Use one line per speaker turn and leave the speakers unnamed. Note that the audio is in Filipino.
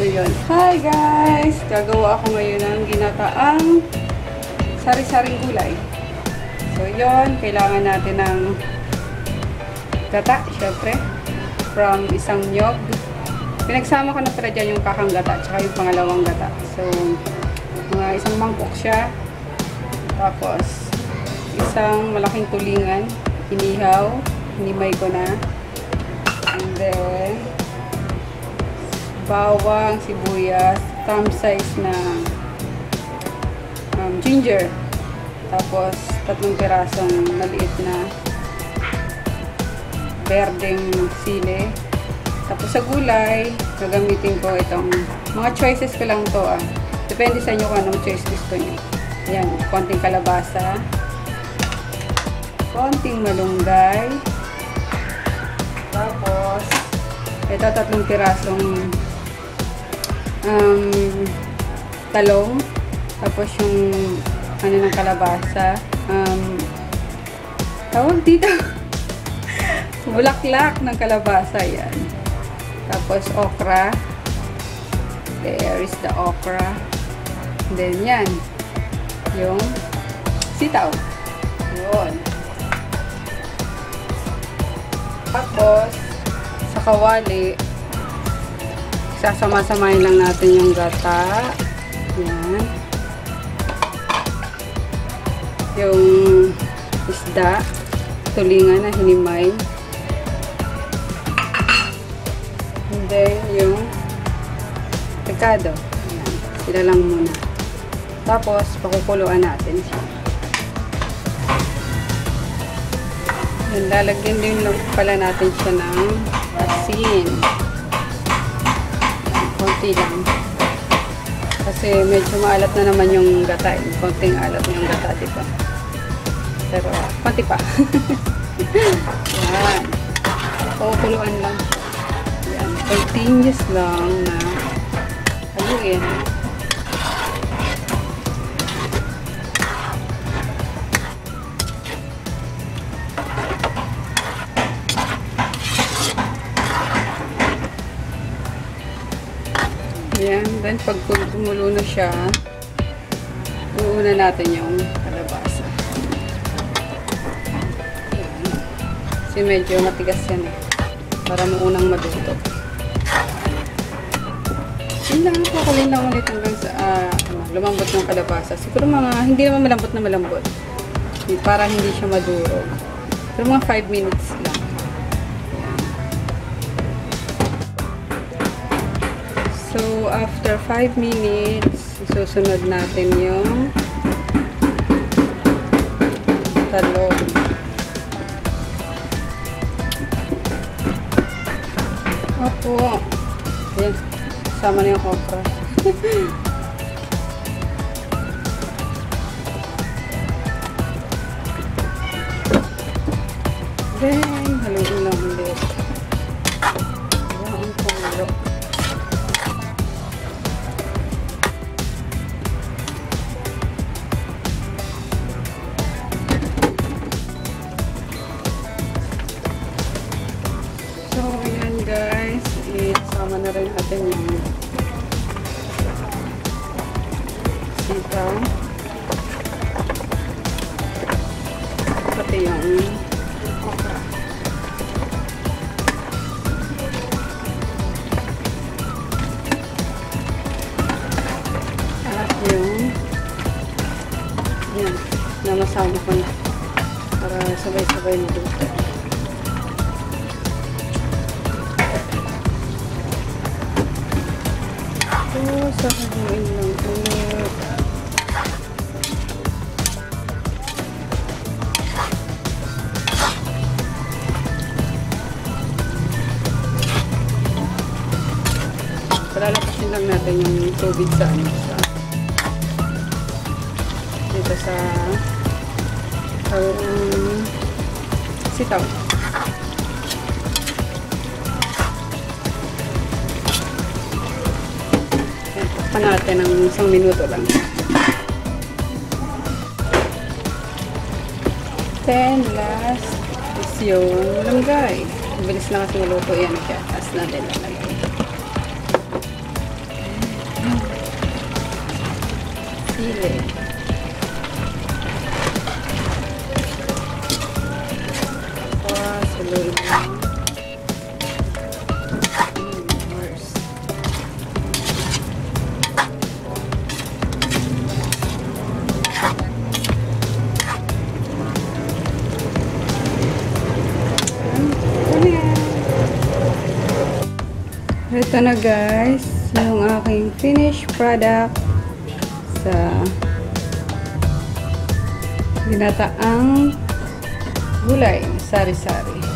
So yun. Hi guys! Gagawa ako ngayon ng ginataang sari-saring gulay. So yun, kailangan natin ng gata, syempre. From isang nyog. Pinagsama ko na pala dyan yung kakang gata tsaka yung pangalawang gata. So, mga isang mangkok siya. Tapos, isang malaking tulingan. Inihaw. Hinimay ko na. And then, bawang, sibuyas, thumb size na um, ginger. Tapos, tatlong pirasong maliit na berdeng sili. Tapos sa gulay, gagamitin ko itong, mga choices ko lang to ah. Depende sa inyo kung anong choice gusto nyo. Ayan, konting kalabasa, konting malunggay, tapos, ito tatlong pirasong um, talong, tapos yung ano ng kalabasa, um, tawag dito, bulaklak ng kalabasa yan. Tapos okra, there is the okra, then yan, yung sitaw, yun. Tapos, sa kawali, sasama-samahin lang natin yung gata. Yan. Yung isda, tulingan na hinimay. And then, yung pekado. Yan. Sila lang muna. Tapos, pakukuluan natin siya. Yan, lalagyan din lang pala natin siya ng asin. Konti lang. Kasi medyo maalat na naman yung gata. Konting alat yung gata, diba? Pero, konti pa. Yan. Pakukuluan lang. Yan. Continuous lang na haluin. Ayan. Then, pag kumulo na siya, uuna natin yung kalabasa. Ayan. Kasi medyo matigas yan eh. Para maunang maduto. Yun lang, kukulin lang ulit hanggang sa uh, lumambot ng kalabasa. Siguro mga, hindi naman malambot na malambot. Para hindi siya madurog. Pero mga 5 minutes lang. So, after 5 minutes, susunod natin yung talong. Opo. Ayan. Sama na yung okra. Then, Isama na rin natin yung sitaw. Pati yung okra. At yung yan, namasama ko na para sabay-sabay na dito. Tapos, sasabuin lang ulit. Palalapasin lang natin yung tubig sa ano sa dito sa um, sitaw. pa natin ng isang minuto lang. 10 last is yung langgay. Bilis lang kasi maluto yan siya. Tapos natin lalagay. Sili. Tapos, saloy lang. Ito na guys, yung aking finished product sa ginataang gulay, sari-sari.